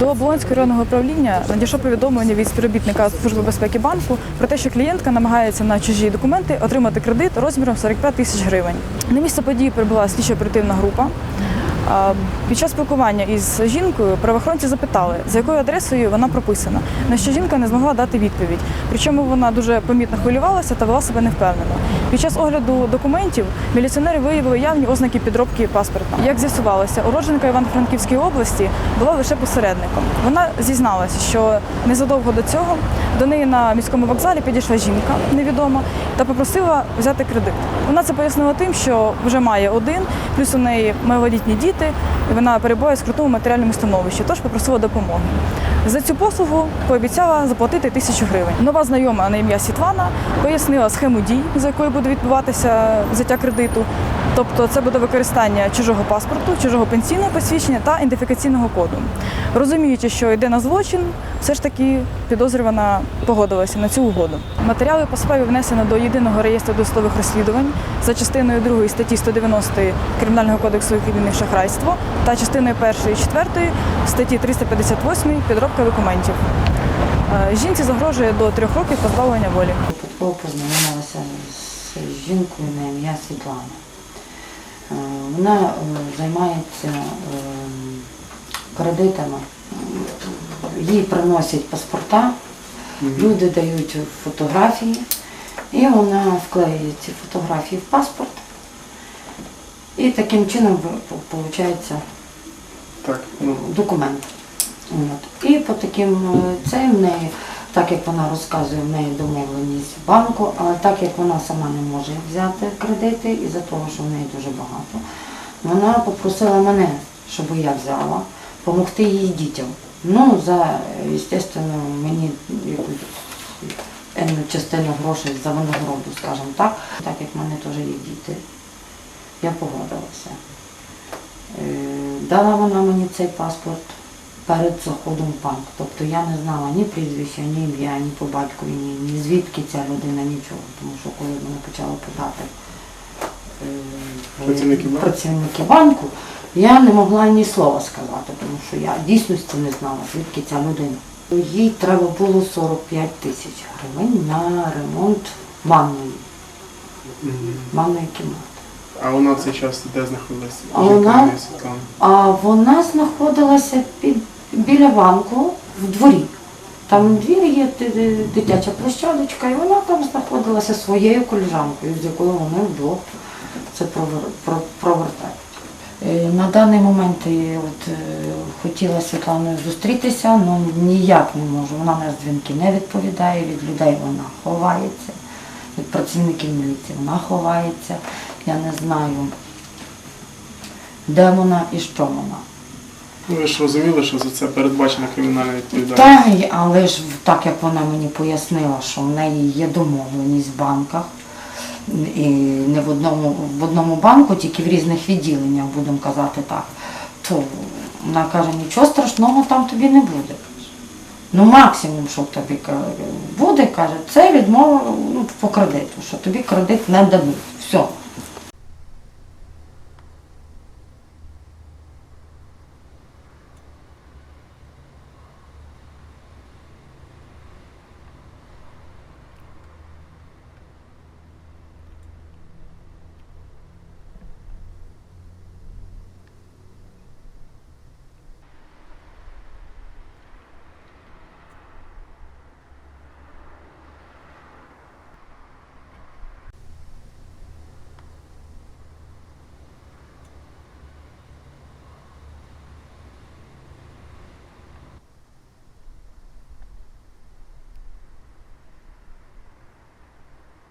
До Оболонського районного управління надійшло повідомлення від співробітника Служби безпеки банку про те, що клієнтка намагається на чужі документи отримати кредит розміром 45 тисяч гривень. На місце події прибула слідчо-оперативна група. Під час спілкування із жінкою правоохоронці запитали, за якою адресою вона прописана, на що жінка не змогла дати відповідь. Причому вона дуже помітно хвилювалася та вела себе невпевнено. Під час огляду документів міліціонери виявили явні ознаки підробки паспорта. Як з'ясувалося, уродженка Івано-Франківської області була лише посередником. Вона зізналася, що незадовго до цього до неї на міському вокзалі підійшла жінка невідома та попросила взяти кредит. Вона це пояснила тим, що вже має один, плюс у неї малолітні діти, і вона перебуває в скрутному матеріальному становищі, тож попросила допомоги. За цю послугу пообіцяла заплатити тисячу гривень. Нова знайома на ім'я Світлана пояснила схему дій, за якою буде відбуватися взяття кредиту. Тобто це буде використання чужого паспорту, чужого пенсійного посвідчення та ідентифікаційного коду. Розуміючи, що йде на злочин, все ж таки підозрювана погодилася на цю угоду. Матеріали по справі внесено до єдиного реєстру досудових розслідувань за частиною 2 статті 190 Кримінального кодексу України шахрайство та частиною 1 і 4 статті 358 підробка документів. Е, Жінці загрожує до трьох років позбавлення волі. Познайомилася з жінкою на ім'я Світлана. Е, Вона е, займається е, кредитами. Їй приносять паспорта, люди дають фотографії, і вона вклеює ці фотографії в паспорт. І таким чином виходить ну, документ. І по таким е, цим в неї, так як вона розказує, в неї домовленість в банку, але так як вона сама не може взяти кредити, із-за того, що в неї дуже багато, вона попросила мене, щоб я взяла, допомогти її дітям. Ну, за, звісно, мені якусь енну частину грошей за винагороду, скажімо так, так як в мене теж є діти, я погодилася. Е, Дала вона мені цей паспорт перед заходом в банк. Тобто я не знала ні прізвища, ні ім'я, ні по батькові, ні, ні звідки ця людина, нічого. Тому що коли мене почали питати е, Працівники банку? працівники банку, я не могла ні слова сказати, тому що я дійсності не знала, звідки ця людина. Їй треба було 45 тисяч гривень на ремонт ванної, ванної кімнати. а вона в цей час де знаходилася? А вона? А вона знаходилася під, біля банку в дворі. Там в двірі є дитяча площадочка, і вона там знаходилася своєю коліжанкою, з якою вони вдвох це провер- провертають. Е, На даний момент я от, е, хотіла Світланою зустрітися, але ніяк не можу. Вона на дзвінки не відповідає, від людей вона ховається, від працівників міліції вона ховається. Я не знаю, де вона і що вона. Ну ви ж розуміли, що за це передбачена кримінальна відповідальність. Та, й- але ж так як вона мені пояснила, що в неї є домовленість в банках, і не в одному, в одному банку, тільки в різних відділеннях, будемо казати так, то вона каже, нічого страшного там тобі не буде. Ну, максимум, що тобі буде, каже, це відмова ну, по кредиту, що тобі кредит не дадуть. Все.